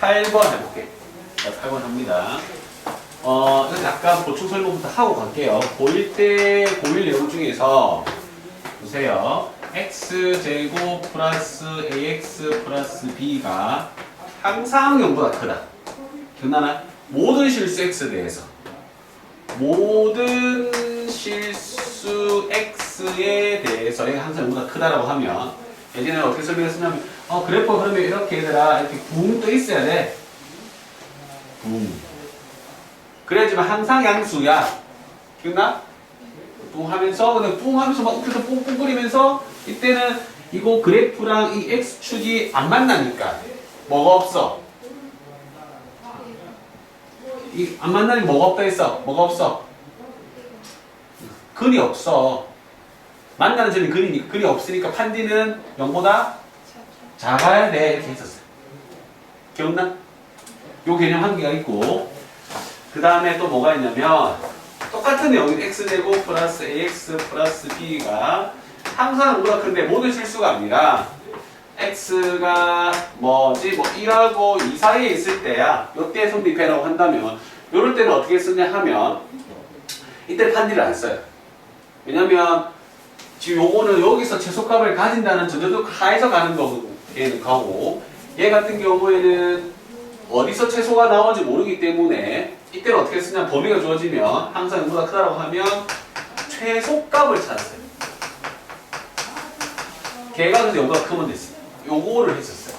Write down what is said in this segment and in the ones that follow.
8번 해볼게. 자, 8번 합니다. 어, 이거 약간 보충 설명부터 하고 갈게요. 고1 때, 고1 내용 중에서, 보세요. x제곱 플러스 ax 플러스 b가 항상 0보다 크다. 기억나나? 모든 실수 x에 대해서. 모든 실수 x에 대해서 얘가 항상 0보다 크다라고 하면 예전에 어떻게 설명했었냐면 어 그래프 그러면 이렇게 얘들아 이렇게 붕 떠 있어야 돼. 붕. 그래야지만 항상 양수야. 기억나? 뿡 하면서 근데 뿡 하면서 막 웃겨서 뿡뿡 거리면서 이때는 이거 그래프랑 이 x축이 안 만나니까 뭐가 없어? 이 안 만나니 뭐가 없다 했어? 뭐가 없어? 근이 없어. 만나는 점이 근이, 근이 없으니까 판디는 0보다 작아야 돼. 이렇게 했었어요. 기억나? 요 개념 한 개가 있고, 그 다음에 또 뭐가 있냐면, 똑같은 내용인 x제곱 플러스 ax 플러스 b가 항상 0보다 큰데 모든 실수가 아니라, x가 뭐지, 뭐 1하고 2 사이에 있을 때야, 요때 성립해라고 한다면, 요럴 때는 어떻게 쓰냐 하면, 이때 판디를 안 써요. 왜냐면, 지금 요거는 여기서 최소값을 가진다는 전제도 하에서 가는 거고, 얘는 가고, 얘 같은 경우에는 어디서 최소가 나오는지 모르기 때문에, 이때는 어떻게 쓰냐, 범위가 주어지면, 항상 0보다 크다라고 하면, 최소값을 찾았어요. 걔가 근데 0보다 크면 됐어요. 요거를 했었어요.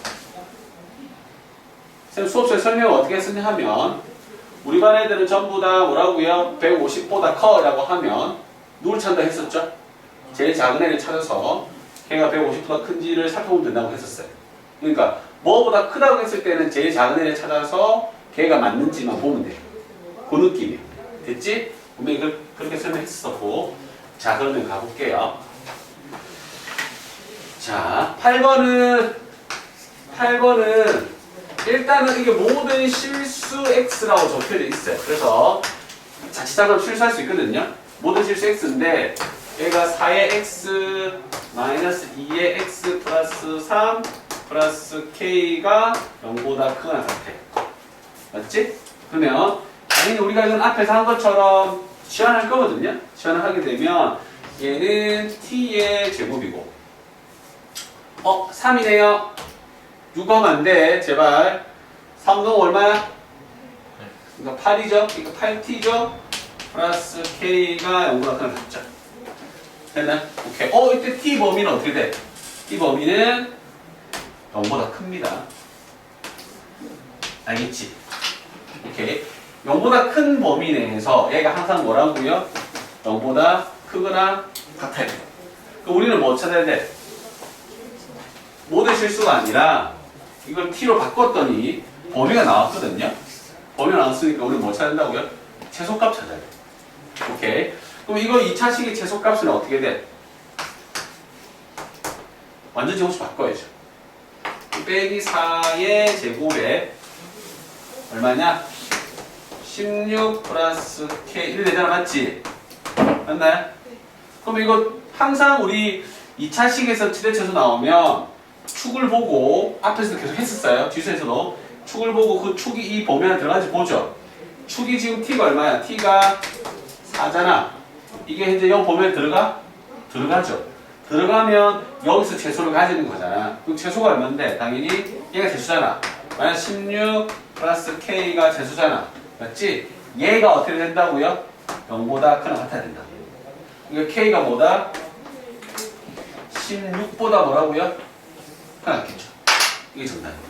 쌤 수업시에 설명을 어떻게 했었냐 하면, 우리 반 애들은 전부 다 뭐라고요? 150보다 커라고 하면, 누굴 찾다 했었죠? 제일 작은 애를 찾아서 걔가 150보다 큰지를 살펴보면 된다고 했었어요. 그러니까 뭐보다 크다고 했을 때는 제일 작은 애를 찾아서 걔가 맞는지만 보면 돼요. 그 느낌이에요. 됐지? 분명히 그, 그렇게 설명했었고 자 그러면 가볼게요. 자 8번은 8번은 일단은 이게 모든 실수 x라고 적혀져 있어요. 그래서 자칫하면 실수할 수 있거든요. 모든 실수 x인데 얘가 4의 x 마이너스 2의 x 플러스 3 플러스 k가 0보다 크거나 같아. 맞지? 그러면 당연히 우리가 이건 앞에서 한 것처럼 시환할 거거든요. 시환을 하게 되면 얘는 t의 제곱이고 어? 3이네요. 6하면 안 돼. 제발. 3동 얼마야? 그러니까 8이죠? 그러니까 8t죠? 플러스 k가 0보다 크거나 같죠. 됐나? 오케이. 어, 이때 t 범위는 어떻게 돼? t 범위는 0보다 큽니다. 알겠지? 오케이. 0보다 큰 범위 내에서 얘가 항상 뭐라고요? 0보다 크거나 같아야 돼. 그럼 우리는 뭐 찾아야 돼? 모든 실수가 아니라 이걸 t로 바꿨더니 범위가 나왔거든요. 범위가 나왔으니까 우리는 뭐 찾아야 된다고요? 최소값 찾아야 돼. 오케이. 그럼 이거 2차식의 최소값은 어떻게 돼? 완전 제곱식 바꿔야죠. 빼기 4의 제곱에 얼마냐? 16 플러스 K 1 되잖아 맞지? 맞나요? 그럼 이거 항상 우리 2차식에서 최대최소 나오면 축을 보고 앞에서도 계속 했었어요. 뒤에서도 축을 보고 그 축이 이 범위 안에 들어가는지 보죠. 축이 지금 t가 얼마야? t가 4잖아. 이게 이제 요 범위에 들어가? 들어가죠. 들어가면 여기서 최소를 가지는 거잖아. 그럼 최소가 얼마인데? 당연히 얘가 최소잖아. 만약 16 플러스 k가 최소잖아. 맞지? 얘가 어떻게 된다고요? 0보다 크나 같아야 된다. 그러니까 k가 뭐다? 16보다 뭐라고요? 크나 같겠죠. 이게 정답입니다.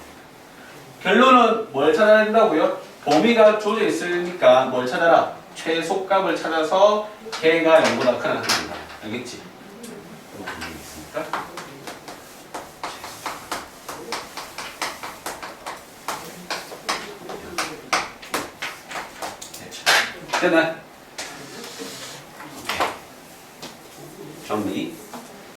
결론은 뭘 찾아야 된다고요? 범위가 주어져 있으니까 뭘 찾아라? 최소값을 찾아서 걔가 0보다 크나 된다. 알겠지? 있으니까. 됐나? 정리.